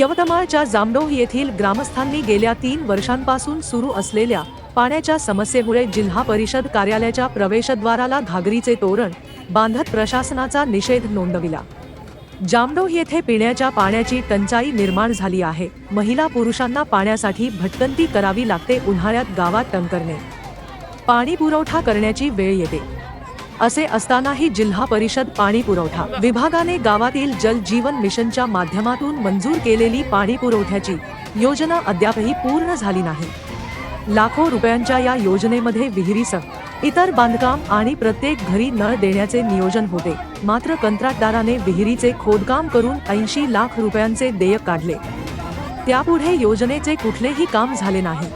यवतमाळच्या जामडोह येथील ग्रामस्थांनी गेल्या तीन वर्षांपासून सुरू असलेल्या पाण्याच्या समस्येमुळे जिल्हा परिषद कार्यालयाच्या प्रवेशद्वाराला घागरीचे तोरण बांधत प्रशासनाचा निषेध नोंदविला. जामडोह येथे पिण्याच्या पाण्याची टंचाई निर्माण झाली आहे. महिला पुरुषांना पाण्यासाठी भटकंती करावी लागते उन्हाळ्यात गावात टंकरणे. पाणी पुरवठा करण्याची वेळ येते. असे असतानाही जिल्हा परिषद पाणी पुरवठा विभागाने गावातील जल जीवन मिशनच्या माध्यमातून मंजूर केलेली पाणी पुरवठ्याची योजना अद्यापही पूर्ण झाली नाही. लाखो रुपयांच्या या योजनेमध्ये विहिरीसह इतर बांधकाम आणि प्रत्येक घरी नळ देण्याचे नियोजन होते. मात्र कंत्राटदाराने विहिरीचे खोदकाम करून ऐंशी लाख रुपयांचे देयक काढले. त्यापुढे योजनेचे कुठलेही काम झाले नाही.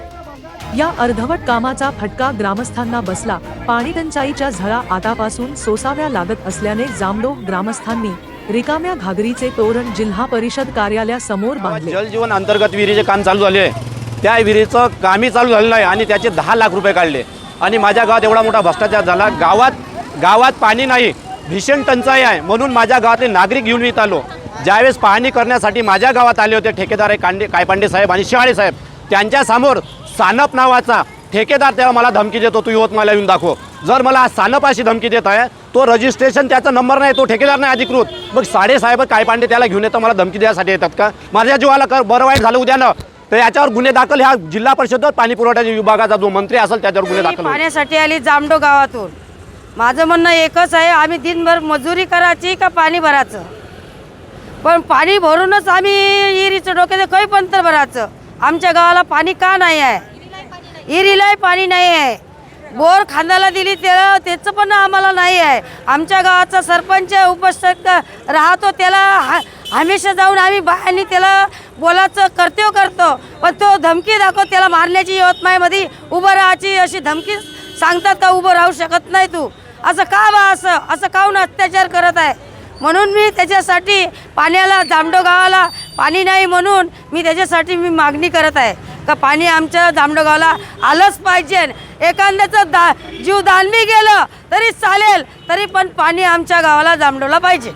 या अर्धवट कामाचा फटका ग्रामस्थांना बसला. पाणी टंचाईच्या झळा आतापासून सोसाव्या लागत असल्याने जामडोह ग्रामस्थांनी रिकाम्या घागरीचे तोरण जिल्हा परिषद कार्यालयासमोर बांधले. जलजीवन अंतर्गत विहिरीचे काम चालू झाले आहे. त्या विहिरीचं कामही चालू झालेलं आहे आणि त्याचे दहा लाख रुपये काढले. आणि माझ्या गावात एवढा मोठा भ्रष्टाचार झाला. गावात गावात पाणी नाही. भीषण टंचाई आहे. म्हणून माझ्या गावातले नागरिक घेऊन येत आलो. ज्यावेळेस पाहणी करण्यासाठी माझ्या गावात आले होते ठेकेदार आहे कांडे कायपांडे साहेब आणि शिवाळे साहेब त्यांच्यासमोर सानप नावाचा ठेकेदार तेव्हा मला धमकी देतो तू यवतमाळला येऊन दाखव. जर मला सानप अशी धमकी देत आहे तो रजिस्ट्रेशन त्याचा नंबर नाही तो ठेकेदार नाही अधिकृत. मग साडेसाहेब कायपांडे त्याला घेऊन येतं मला धमकी द्यासाठी येतात का? माझ्या जीवाला कर बरं वाईट झालं उद्या ना. तर याच्यावर गुन्हे दाखल ह्या जिल्हा परिषद पाणी पुरवठ्याच्या विभागाचा जो मंत्री असेल त्याच्यावर गुन्हे दाखल. पाण्यासाठी आली जामडो गावातून. माझं म्हणणं एकच आहे आम्ही दिनभर मजुरी करायची का पाणी भरायचं? पण पाणी भरूनच आम्ही इरीचं डोक्याचं काही पण तर भरायचं? आमच्या गावाला पाणी का नाही आहे? इरीलाही पाणी नाही आहे. बोर खांद्याला दिली त्याला त्याचं पण आम्हाला नाही आहे. आमच्या गावाचा सरपंच उपस्थित राहतो त्याला हा हमेशा जाऊन आम्ही बायांनी त्याला बोलायचं कर्तव्य करतो. पण तो धमकी दाखव त्याला मारण्याची यवतमाळमध्ये उभं राहायची अशी धमकी सांगतात का उभं राहू शकत नाही तू? असं का बा असं? असं काहून अत्याचार करत आहे? म्हणून मी त्याच्यासाठी पाण्याला जामडो गावाला पाणी नाही म्हणून मी त्याच्यासाठी मी मागणी करत आहे. का पाणी आमच्या जामडगावला आलंच पाहिजे. एखाद्याचं दा जीव दानवी गेलं तरी चालेल तरी पण पाणी आमच्या गावाला जामडवला पाहिजे.